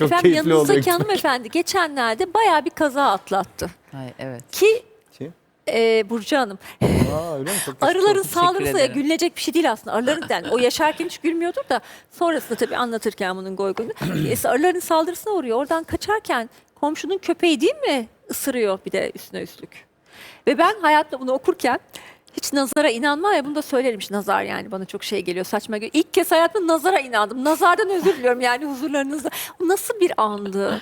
Çok Efendim keyifli yanınızdaki hanımefendi geçenlerde bayağı bir kaza atlattı. Ay, evet. Ki Kim? e, Burcu Hanım Aa öyle mi? Çok arıların saldırısı ya ederim. gülünecek bir şey değil aslında. Arıların yani o yaşarken hiç gülmüyordur da sonrasında tabii anlatırken bunun goygoyunu. e, arıların saldırısına uğruyor. Oradan kaçarken komşunun köpeği değil mi ısırıyor bir de üstüne üstlük. Ve ben hayatta bunu okurken hiç nazara inanmam ya bunu da söylerim işte nazar yani bana çok şey geliyor saçma geliyor. İlk kez hayatımda nazara inandım. Nazardan özür diliyorum yani huzurlarınızda. O nasıl bir andı?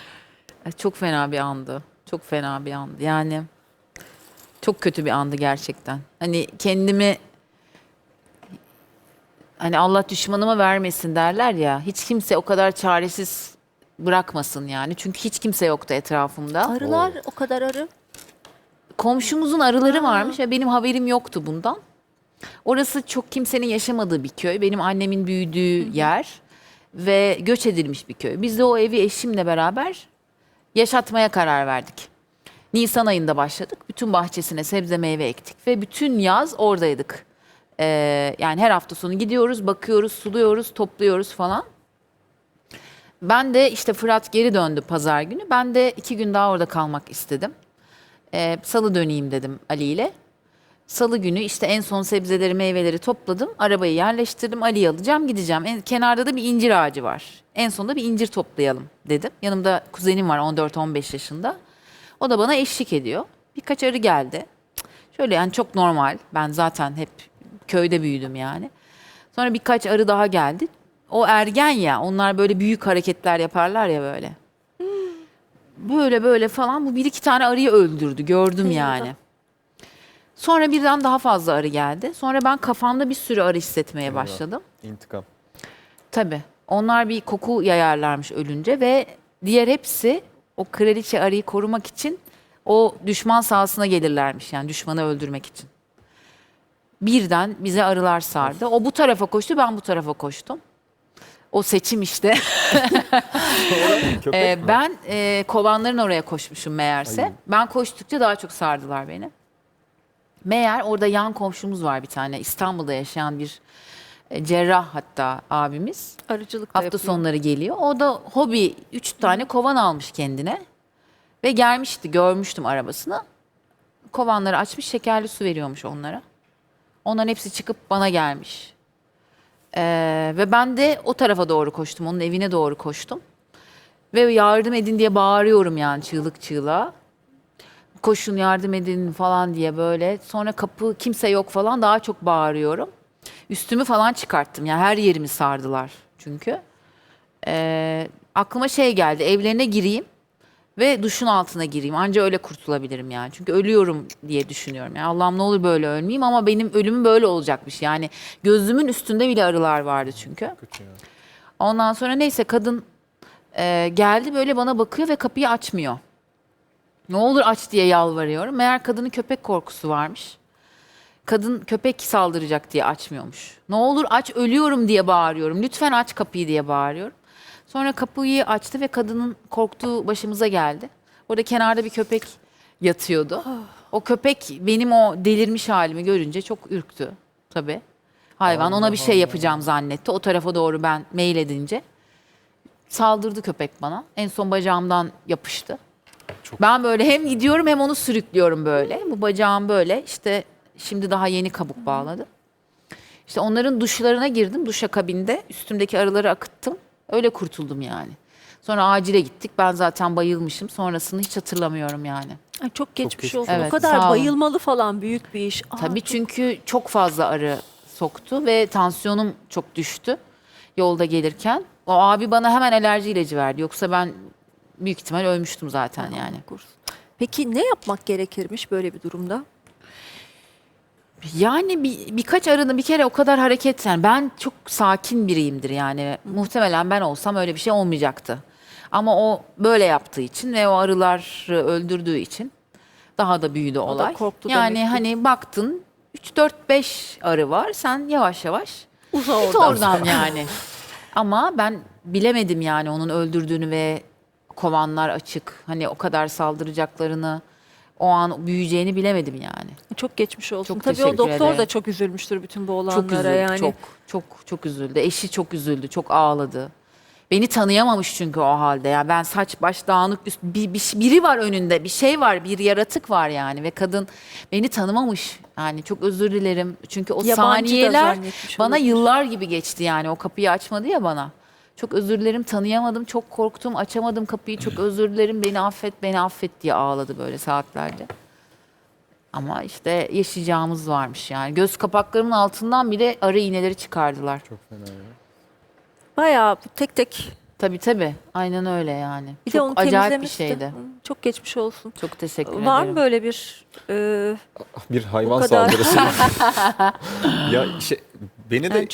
Ay, Çok fena bir andı. Çok fena bir andı. Yani çok kötü bir andı gerçekten. Hani kendimi hani Allah düşmanıma vermesin derler ya. Hiç kimse o kadar çaresiz bırakmasın yani. Çünkü hiç kimse yoktu etrafımda. Arılar o kadar arı. Komşumuzun arıları varmış ve benim haberim yoktu bundan. Orası çok kimsenin yaşamadığı bir köy. Benim annemin büyüdüğü yer ve göç edilmiş bir köy. Biz de o evi eşimle beraber yaşatmaya karar verdik. Nisan ayında başladık. Bütün bahçesine sebze meyve ektik ve bütün yaz oradaydık. Ee, yani her hafta sonu gidiyoruz, bakıyoruz, suluyoruz, topluyoruz falan. Ben de işte Fırat geri döndü pazar günü. Ben de iki gün daha orada kalmak istedim. Ee, Salı döneyim dedim Ali ile. Salı günü işte en son sebzeleri, meyveleri topladım. Arabayı yerleştirdim. Ali'yi alacağım, gideceğim. En, kenarda da bir incir ağacı var. En sonunda bir incir toplayalım dedim. Yanımda kuzenim var 14-15 yaşında. O da bana eşlik ediyor. Birkaç arı geldi. Şöyle yani çok normal. Ben zaten hep köyde büyüdüm yani. Sonra birkaç arı daha geldi. O ergen ya. Onlar böyle büyük hareketler yaparlar ya böyle. Böyle böyle falan. Bu bir iki tane arıyı öldürdü. Gördüm yani. Sonra birden daha fazla arı geldi. Sonra ben kafamda bir sürü arı hissetmeye başladım. İntikam. Tabii. Onlar bir koku yayarlarmış ölünce ve diğer hepsi o kraliçe arıyı korumak için o düşman sahasına gelirlermiş yani düşmanı öldürmek için. Birden bize arılar sardı. O bu tarafa koştu, ben bu tarafa koştum. O seçim işte. Köpek Ee, mi? ben e, kovanların oraya koşmuşum meğerse. Ay. Ben koştukça daha çok sardılar beni. Meğer orada yan komşumuz var bir tane. İstanbul'da yaşayan bir e, cerrah hatta abimiz. Arıcılık da Hafta yapıyor. sonları geliyor. O da hobi üç tane kovan almış kendine. Ve gelmişti görmüştüm arabasını. Kovanları açmış şekerli su veriyormuş onlara. Onların hepsi çıkıp bana gelmiş. Ee, ve ben de o tarafa doğru koştum. Onun evine doğru koştum. Ve yardım edin diye bağırıyorum yani çığlık çığlığa. Koşun yardım edin falan diye böyle. Sonra kapı kimse yok falan daha çok bağırıyorum. Üstümü falan çıkarttım. Yani her yerimi sardılar çünkü. Ee, aklıma şey geldi. Evlerine gireyim ve duşun altına gireyim. Anca öyle kurtulabilirim yani. Çünkü ölüyorum diye düşünüyorum. Yani Allah'ım ne olur böyle ölmeyeyim ama benim ölümüm böyle olacakmış. Yani gözümün üstünde bile arılar vardı çünkü. Kötü ya. Ondan sonra neyse kadın e, geldi böyle bana bakıyor ve kapıyı açmıyor. Ne olur aç diye yalvarıyorum. Meğer kadının köpek korkusu varmış. Kadın köpek saldıracak diye açmıyormuş. Ne olur aç ölüyorum diye bağırıyorum. Lütfen aç kapıyı diye bağırıyorum. Sonra kapıyı açtı ve kadının korktuğu başımıza geldi. Orada kenarda bir köpek yatıyordu. O köpek benim o delirmiş halimi görünce çok ürktü tabii. Hayvan ona bir şey yapacağım zannetti. O tarafa doğru ben mail edince saldırdı köpek bana. En son bacağımdan yapıştı. Çok- Ben böyle hem gidiyorum hem onu sürüklüyorum böyle. Bu bacağım böyle işte şimdi daha yeni kabuk bağladı. İşte onların duşlarına girdim duşakabinde. Üstümdeki arıları akıttım. Öyle kurtuldum yani. Sonra acile gittik. Ben zaten bayılmışım. Sonrasını hiç hatırlamıyorum yani. Ay, çok geçmiş geçmiş olsun. olsun. o Evet, kadar sağ olun. bayılmalı falan büyük bir iş. Aa, Tabii çok- çünkü çok fazla arı soktu ve tansiyonum çok düştü yolda gelirken. O abi bana hemen alerji ilacı verdi. Yoksa ben büyük ihtimal ölmüştüm zaten yani. Peki ne yapmak gerekirmiş böyle bir durumda? Yani bir, birkaç arının bir kere o kadar hareket yani ben çok sakin biriyimdir yani. Muhtemelen ben olsam öyle bir şey olmayacaktı. Ama o böyle yaptığı için ve o arıları öldürdüğü için daha da büyüdü olay. korktu yani demek ki. hani baktın 3 4 5 arı var. Sen yavaş yavaş Uza git oradan. oradan yani. Ama ben bilemedim yani onun öldürdüğünü ve kovanlar açık. Hani o kadar saldıracaklarını o an büyüyeceğini bilemedim yani. Çok geçmiş olsun. Çok Tabii o teşekkür doktor da ederim. çok üzülmüştür bütün bu olanlara Çok üzüldü, yani. çok çok çok üzüldü. Eşi çok üzüldü, çok ağladı. Beni tanıyamamış çünkü o halde. Ya ben saç baş dağınık üst bir, bir- biri var önünde. Bir şey var, bir yaratık var yani ve kadın beni tanımamış. Yani çok özür dilerim. Çünkü o Yabancı da saniyeler zannetmiş bana olabilir. yıllar gibi geçti yani. O kapıyı açmadı ya bana. Çok özür dilerim tanıyamadım, çok korktum, açamadım kapıyı. Çok özür dilerim, beni affet, beni affet diye ağladı böyle saatlerce. Ama işte yaşayacağımız varmış yani. Göz kapaklarımın altından bile arı iğneleri çıkardılar. Çok fena ya. Bayağı tek tek Tabii tabii. Aynen öyle yani. bir de onu çok acayip bir şeydi. Hı, Çok geçmiş olsun. Çok teşekkür Var ederim. mı böyle bir e, Bir hayvan kadar. saldırısı. ya şey, beni de Yani